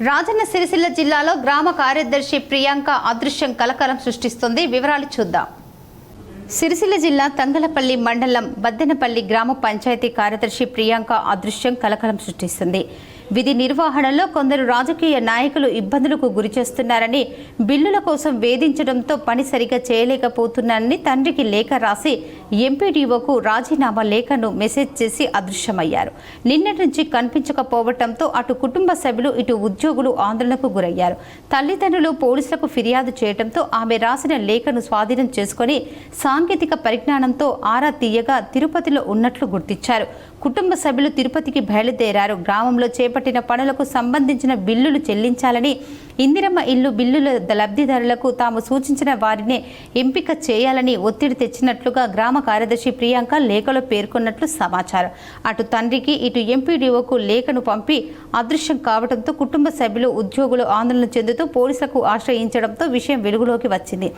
రాజన్న సిరిసిల్ల జిల్లాలో గ్రామ కార్యదర్శి ప్రియాంక అదృశ్యం కలకలం సృష్టిస్తుంది. వివరాలు చూద్దాం. సిరిసిల్ల జిల్లా తంగలపల్లి మండలం బద్దెనపల్లి గ్రామ పంచాయతీ కార్యదర్శి ప్రియాంక అదృశ్యం కలకలం సృష్టిస్తుంది. విధి నిర్వహణలో కొందరు రాజకీయ నాయకులు ఇబ్బందులకు గురిచేస్తున్నారని బిల్లుల కోసం వేధించడంతో పని సరిగా చేయలేకపోతున్నారని తండ్రికి లేఖ రాసి ఎంపీడీఓకు రాజీనామా లేఖను మెసేజ్ చేసి అదృశ్యమయ్యారు. నిన్నటి నుంచి కనిపించకపోవడంతో అటు కుటుంబ సభ్యులు ఇటు ఉద్యోగులు ఆందోళనకు గురయ్యారు. తల్లిదండ్రులు పోలీసులకు ఫిర్యాదు చేయడంతో ఆమె రాసిన లేఖను స్వాధీనం చేసుకొని సాంకేతిక పరిజ్ఞానంతో ఆరా తీయగా తిరుపతిలో ఉన్నట్లు గుర్తించారు. కుటుంబ సభ్యులు తిరుపతికి బయలుదేరారు. గ్రామంలో చేపట్టిన పనులకు సంబంధించిన బిల్లులు చెల్లించాలని ఇందిరమ్మ ఇల్లు బిల్లుల లబ్ధిదారులకు తాము సూచించిన వారినే ఎంపిక చేయాలని ఒత్తిడి తెచ్చినట్లుగా గ్రామ కార్యదర్శి ప్రియాంక లేఖలో పేర్కొన్నట్లు సమాచారం. అటు తండ్రికి ఇటు ఎంపీడీఓకు లేఖను పంపి అదృశ్యం కావడంతో కుటుంబ సభ్యులు ఉద్యోగులు ఆందోళన చెందుతూ పోలీసులకు ఆశ్రయించడంతో విషయం వెలుగులోకి వచ్చింది.